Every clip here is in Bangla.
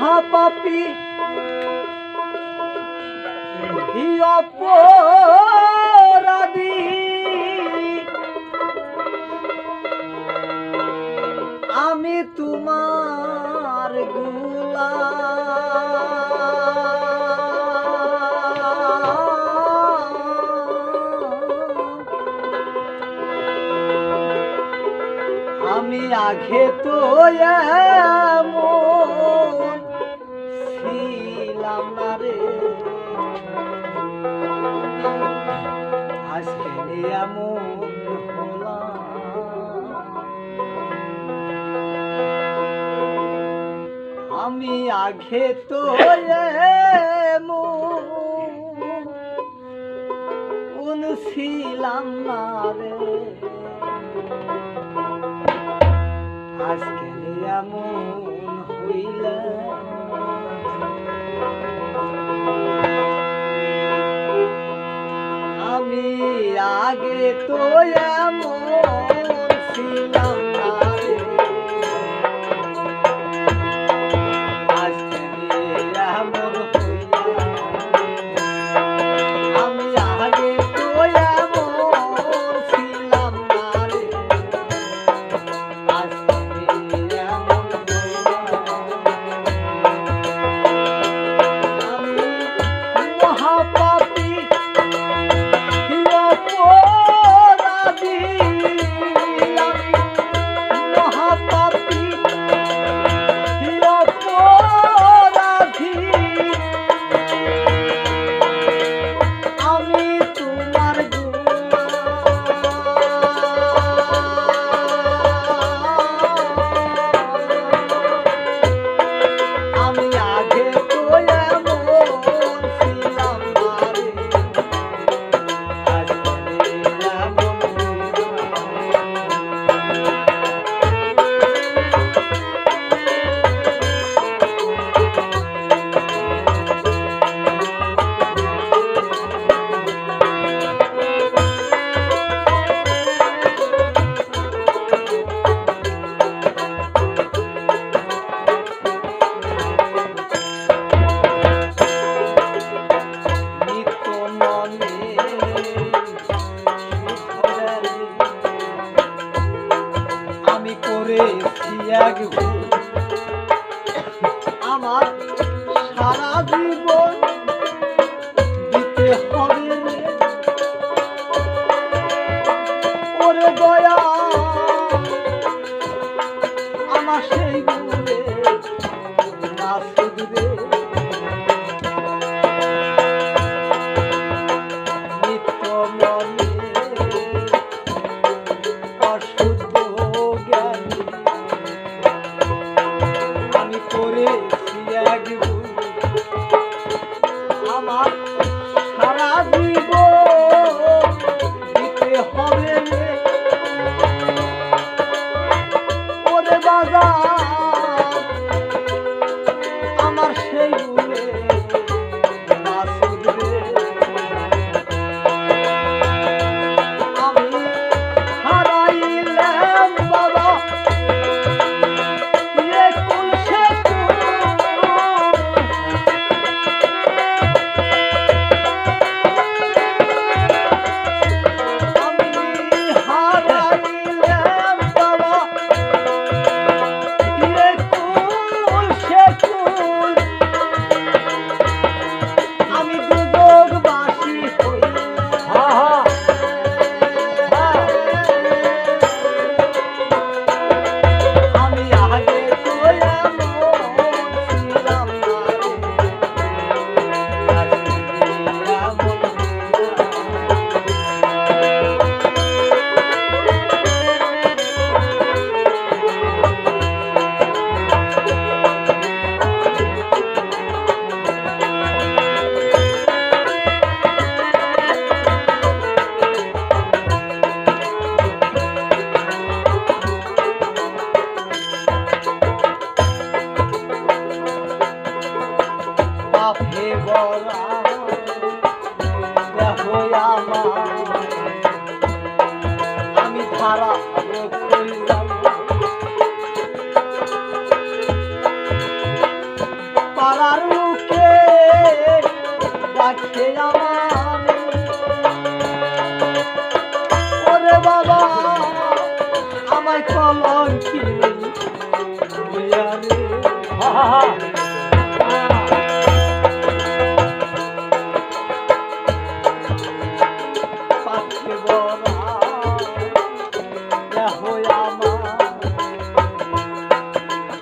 মহাপাপী। অপরাধী। আমি তোমারগুলা আমি আগে তো আঘে তো ছিলাম না রে। আজকে এমন হইল। আমি আগে তো এমন esse águio রাখে ওরে বাবা আমায় কলম কি পাখি বড়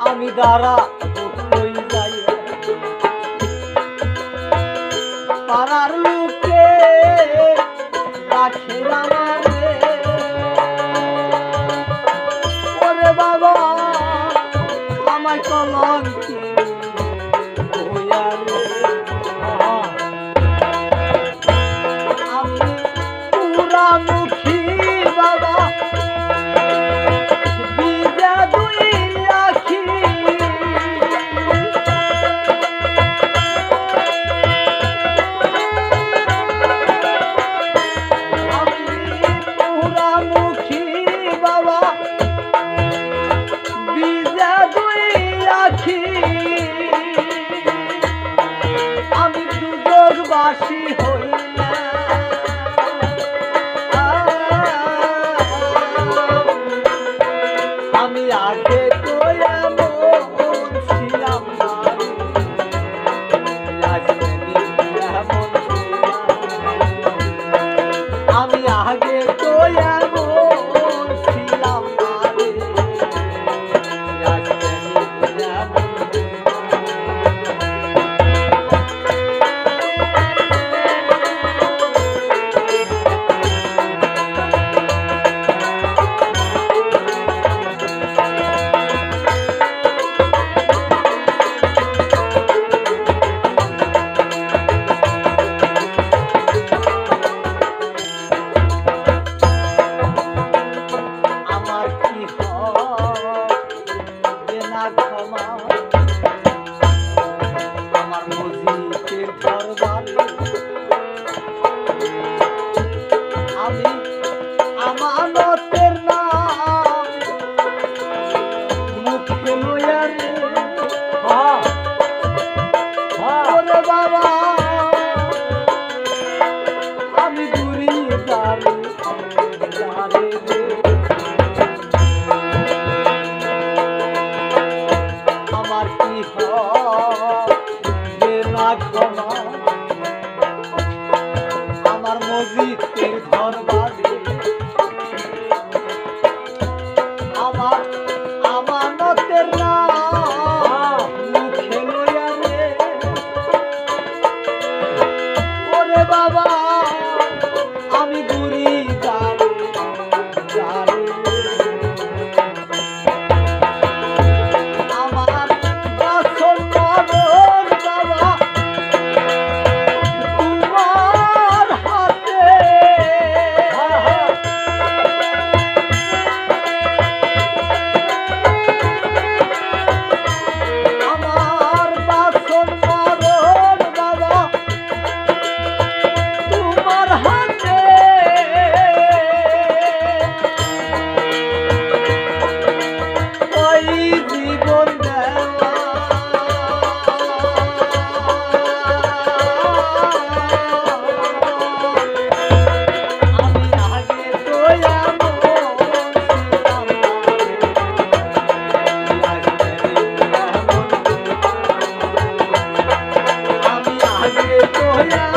আমি দ্বারা কলম Hola.